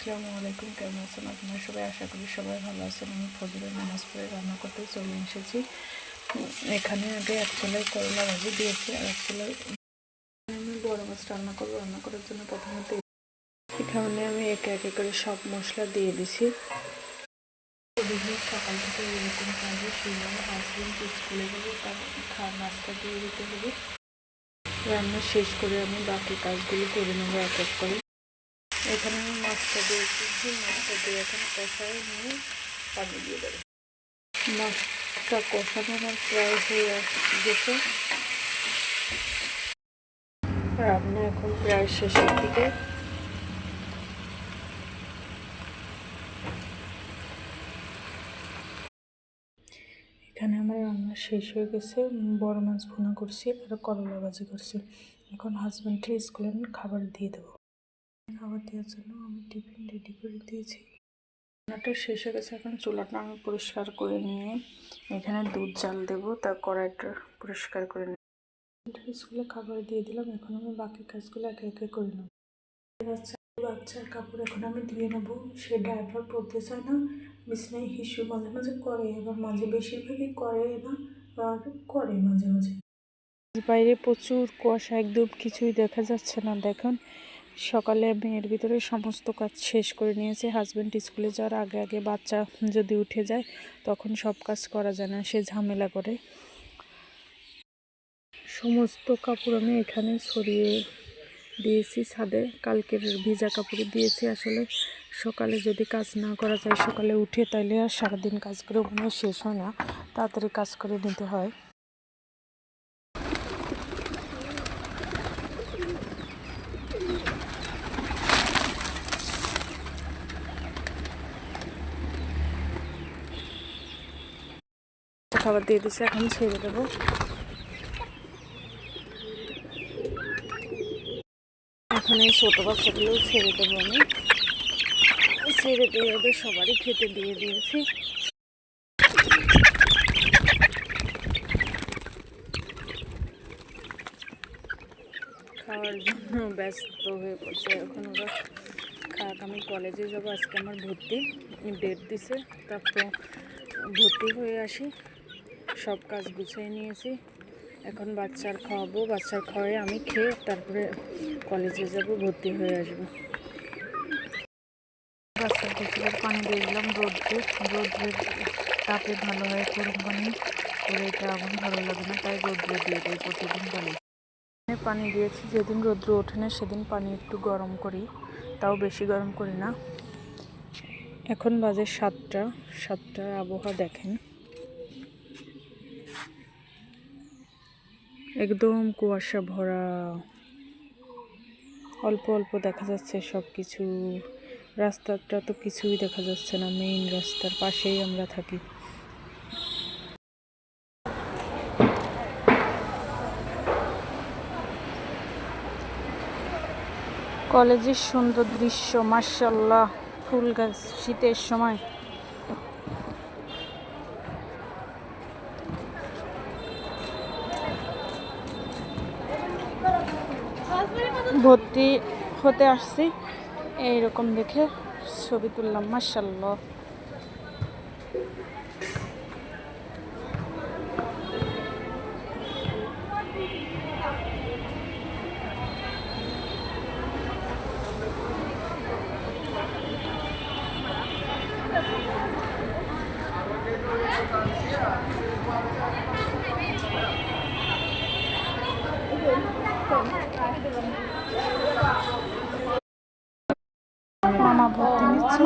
আসসালামু আলাইকুম কেমন আছেন আপনারা? সবাই আশা করি সবাই ভালো আছেন। আমি ফজরের নামাজ পড়ে রান্না করতে চলে এসেছি। এখানে আগে এক চুলায় করলা ভাজি দিয়েছি আর এক চুলায় আমি বড় মাছ রান্না করব। রান্না করার জন্য প্রথমে এখানে আমি একে একে করে সব মশলা দিয়ে দিছি। সকাল থেকে এরকম কাজে শুরু হাজবেন্ড স্কুলে যাবে তার নাস্তা দিয়ে দিতে হবে। রান্না শেষ করে আমি বাকি কাজগুলো করে নেব এক এক করে। এখানে আমি মাছটা দিয়েছি মাছটা দিয়ে এখন কষায় নিয়ে পানি দিয়ে দেবো। মাছটা কষানো আমার প্রায় হয়ে গেছে। রান্না এখন প্রায় শেষের দিকে। এখানে আমার রান্না শেষ হয়ে গেছে। বড় মাছ ভুনা করছি আর করলা ভাজি করছি। এখন হাজব্যান্ডের স্কুলে খাবার দিয়ে দেবো। খাবার দেওয়ার জন্য আমি টিফিন রেডি করে দিয়েছি। রান্নাটা শেষ হয়ে গেছে, এখন চুলাটা আমি পরিষ্কার করে নিয়ে এখানে দুধ জাল দেবো তার কড়াইটা পরিষ্কার করে নিই স্কুলে খাবার দিয়ে দিলাম, এখন আমি বাকি কাজগুলো একে একে করে নেব। বাচ্চা বাচ্চার কাপড় এখন আমি ধুয়ে নেব, সে ড্রাইভার পড়তে চায় না বিছনায় হিসু মাঝে মাঝে করে, এবার মাঝে বেশিরভাগই করে না, আর করে মাঝে মাঝে। বাইরে প্রচুর কুয়াশা, একদম কিছুই দেখা যাচ্ছে না, দেখুন। সকালে আমি এর ভিতরে সমস্ত কাজ শেষ করে নিয়েছি। হাজব্যান্ড স্কুলে যাওয়ার আগে আগে বাচ্চা যদি উঠে যায়, তখন সব কাজ করা যায় না, সে ঝামেলা করে। সমস্ত কাপড় আমি এখানে ছড়িয়ে দিয়েছি ছাদে। কালকের ভিজা কাপড় দিয়েছি আসলে। সকালে যদি কাজ না করা যায়, সকালে উঠে তাহলে আর সারাদিন কাজ করে মনে শেষ হয় না। তাড়াতাড়ি কাজ করে নিতে হয়। খাবার দিয়ে দিচ্ছে এখন ছেড়ে দেবো। এখন এই ছোটো বাচ্চাগুলোও ছেড়ে দেবো আমি। ছেড়ে দিয়ে ওদের সবারই খেতে দিয়ে দিয়েছি। খাওয়ার জন্য ব্যস্ত হয়ে পড়ছে। এখন ওরা খাক, আমি কলেজে যাব, আজকে আমার ভর্তি। ডেট দিছে, তারপর ভর্তি হয়ে আসি। সব কাজ গুছিয়ে নিয়েছি। এখন বাচ্চার খাওয়াবো বাচ্চার খাওয়াই আমি খেয়ে তারপরে কলেজে যাব ভর্তি হয়ে আসব। বাচ্চার পানি দিয়ে দিলাম রোদ্রে রোদ্রের তাপে ভালো হয় গরম পানি করে এটা আগুন ভালো লাগে না তাই রোদ্রে দিয়ে দিই প্রতিদিন পানি। আমি পানি দিয়েছি যেদিন রৌদ্র ওঠে না সেদিন পানি একটু গরম করি তাও বেশি গরম করি না। এখন বাজে সাতটা সাতটার আবহাওয়া দেখেন। একদম কুয়াশা ভরা। অল্প অল্প দেখা যাচ্ছে সব কিছু রাস্তাটা তো কিছুই দেখা যাচ্ছে না মেইন রাস্তার পাশেই আমরা থাকি। কলেজের সুন্দর দৃশ্য মার্শাল্লাহ ফুল গাছ, শীতের সময়। ভর্তি হতে আসছি। এইরকম দেখে ছবি তুললাম মার্শাল্লাহ মামা ভর্তি নিচ্ছে।